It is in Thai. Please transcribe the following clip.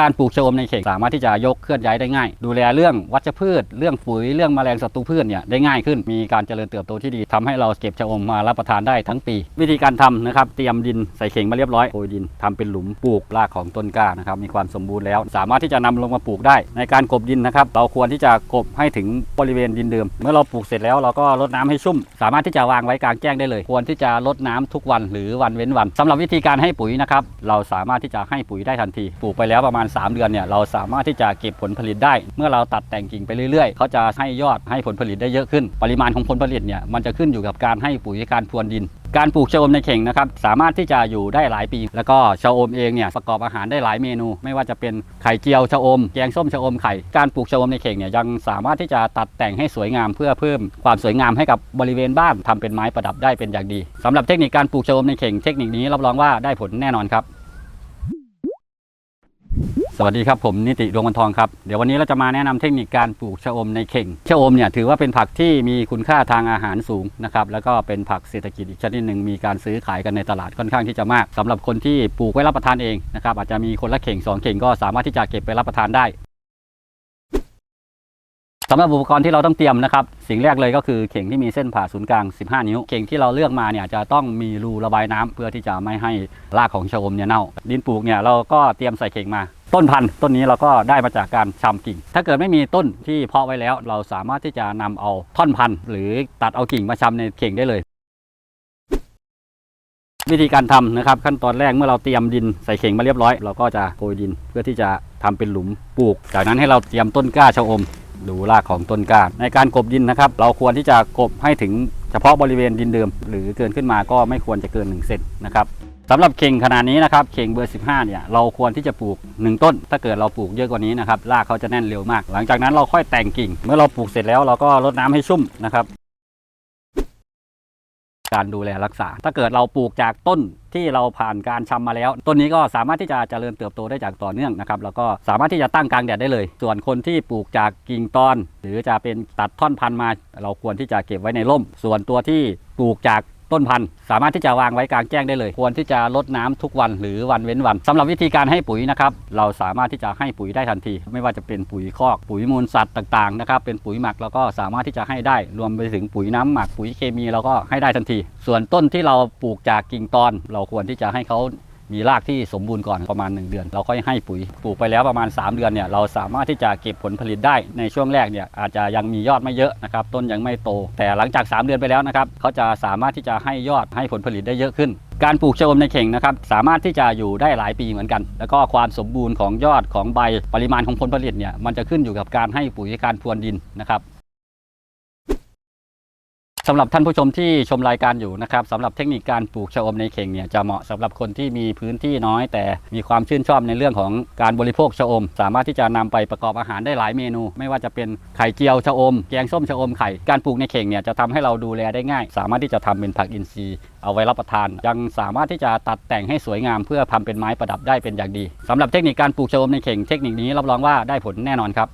การปลูกชะอมในเข่งสามารถที่จะยกเคลื่อนย้ายได้ง่าย ดูแลเรื่องวัชพืช เรื่องปุ๋ยเรื่องแมลงศัตรูพืชเนี่ยได้ง่ายขึ้น มีการเจริญเติบโตที่ดีทำให้เราเก็บชะอมมารับประทานได้ทั้งปี วิธีการทำนะครับเตรียมดินใส่เข่งมาเรียบร้อยโรยดินทำเป็นหลุมปลูกรากของต้นกล้านะครับมีความสมบูรณ์แล้ว สามารถที่จะนำลงมาปลูกได้ ในการกบดินนะครับเราควรที่จะกบให้ถึงบริเวณดินเดิม เมื่อเราปลูกเสร็จแล้วเราก็รดน้ำให้ชุ่ม สามารถที่จะวางไว้กลางแจ้งได้เลย ควรที่จะรดน้ำทุกวันหรือวันเว้นวันสำหรับวิธีการให้ปุ๋ยนะครับเราสามารถที่จะให้ปุ๋ยได้ทันทีปลูกไปแล้วประมาณ3 เดือนเนี่ยเราสามารถที่จะเก็บผลผลิตได้ เมื่อเราตัดแต่งกิ่งไปเรื่อยๆ เขาจะให้ยอดให้ผลผลิตได้เยอะขึ้น ปริมาณของผลผลิตเนี่ยมันจะขึ้นอยู่กับการให้ปุ๋ยการพรวนดิน การปลูกชะอมในเข่งนะครับสามารถที่จะอยู่ได้หลายปี แล้วก็ชะอมเองเนี่ยประกอบอาหารได้หลายเมนู ไม่ว่าจะเป็นไข่เจียวชะอมแกงส้มชะอมไข่การปลูกชะอมในเข่งเนี่ยยังสามารถที่จะตัดแต่งให้สวยงามเพื่อเพิ่มความสวยงามให้กับบริเวณบ้านทำเป็นไม้ประดับได้เป็นอย่างดีสำหรับเทคนิคการปลูกชะอมในเข่งเทคนิคนี้รับรองว่าได้ผลแน่นอนครับ สวัสดีครับผมนิติดวงวันทองครับเดี๋ยววันนี้เราจะมาแนะนำเทคนิคการปลูกชะอมในเข่งชะอมเนี่ยถือว่าเป็นผักที่มีคุณค่าทางอาหารสูงนะครับแล้วก็เป็นผักเศรษฐกิจอีกชนิดหนึ่งมีการซื้อขายกันในตลาดค่อนข้างที่จะมากสำหรับคนที่ปลูกไว้รับประทานเองนะครับอาจจะมีคนละเข่งสองเข่งก็สามารถที่จะเก็บไปรับประทานได้ สำหรับอุปกรณ์ที่เราต้องเตรียมนะครับสิ่งแรกเลยก็คือเข่งที่มีเส้นผ่าศูนย์กลาง 15 นิ้ว เข่งที่เราเลือกมาเนี่ยจะต้องมีรูระบายน้ำเพื่อที่จะไม่ให้รากของชะอมเนี่ยเน่า ดินปลูกเนี่ยเราก็เตรียมใส่เข่งมาต้นพันธุ์ต้นนี้เราก็ได้มาจากการชำกิ่ง ถ้าเกิดไม่มีต้นที่เพาะไว้แล้ว เราสามารถที่จะนำเอาท่อนพันธุ์ หรือตัดเอากิ่งมาชำในเข่งได้เลย วิธีการทำนะครับ ขั้นตอนแรกเมื่อเราเตรียมดินใส่เข่งมาเรียบร้อย เราก็จะโกยดินเพื่อที่จะทำเป็นหลุมปลูก จากนั้นให้เราเตรียมต้นกล้าชะอม ดูรากของต้นกล้าในการกบดินนะครับ เราควรที่จะกบให้ถึงเฉพาะบริเวณดินเดิม หรือเกินขึ้นมาก็ไม่ควรจะเกิน1เซนนะครับสำหรับเข่งขนาดนี้นะครับเข่งเบอร์ 15 เนี่ยเราควรที่จะปลูก 1 ต้น ถ้าเกิดเราปลูกเยอะกว่านี้นะครับรากเขาจะแน่นเร็วมาก หลังจากนั้นเราค่อยแต่งกิ่ง เมื่อเราปลูกเสร็จแล้วเราก็รดน้ำให้ชุ่มนะครับ การดูแลรักษา ถ้าเกิดเราปลูกจากต้นที่เราผ่านการชำมาแล้ว ต้นนี้ก็สามารถที่จะเจริญเติบโตได้จากต่อเนื่องนะครับแล้วก็สามารถที่จะตั้งกลางแดดได้เลย ส่วนคนที่ปลูกจากกิ่งตอน หรือจะเป็นตัดท่อนพันธุ์มา เราควรที่จะเก็บไว้ในร่ม ส่วนตัวที่ปลูกจาก ต้นพันธุ์สามารถที่จะวางไว้กลางแจ้งได้เลย ควรที่จะลดน้ำทุกวันหรือวันเว้นวันสำหรับวิธีการให้ปุ๋ยนะครับเราสามารถที่จะให้ปุ๋ยได้ทันที ไม่ว่าจะเป็นปุ๋ยคอกปุ๋ยมูลสัตว์ต่างๆนะครับเป็นปุ๋ยหมักเราก็สามารถที่จะให้ได้รวมไปถึงปุ๋ยน้ำหมักปุ๋ยเคมีเราก็ให้ได้ทันที ส่วนต้นที่เราปลูกจากกิ่งตอน เราควรที่จะให้เขา มีรากที่สมบูรณ์ก่อนประมาณ 1 เดือน เราค่อยให้ปุ๋ยปลูกไปแล้วประมาณ 3 เดือนเนี่ยเราสามารถที่จะเก็บผลผลิตได้ในช่วงแรกเนี่ยอาจจะยังมียอดไม่เยอะนะครับต้นยังไม่โต แต่หลังจาก 3 เดือนไปแล้วนะครับเขาจะสามารถที่จะให้ยอดให้ผลผลิตได้เยอะขึ้นการปลูกชะอมในเข่งนะครับสามารถที่จะอยู่ได้หลายปีเหมือนกัน แล้วก็ความสมบูรณ์ของยอดของใบปริมาณของผลผลิตเนี่ยมันจะขึ้นอยู่กับการให้ปุ๋ยการพรวนดินนะครับ สำหรับท่านผู้ชมที่ชมรายการอยู่นะครับสำหรับเทคนิคการปลูกชะอมในเข่งเนี่ยจะเหมาะสำหรับคนที่มีพื้นที่น้อย แต่มีความชื่นชอบในเรื่องของการบริโภคชะอม สามารถที่จะนำไปประกอบอาหารได้หลายเมนู ไม่ว่าจะเป็นไข่เจียวชะอม แกงส้มชะอมไข่การปลูกในเข่งเนี่ยจะทำให้เราดูแลได้ง่าย สามารถที่จะทำเป็นผักอินทรีย์เอาไว้รับประทาน ยังสามารถที่จะตัดแต่งให้สวยงาม เพื่อทำเป็นไม้ประดับได้เป็นอย่างดีสำหรับเทคนิคการปลูกชะอมในเข่งเทคนิคนี้รับรองว่าได้ผลแน่นอนครับ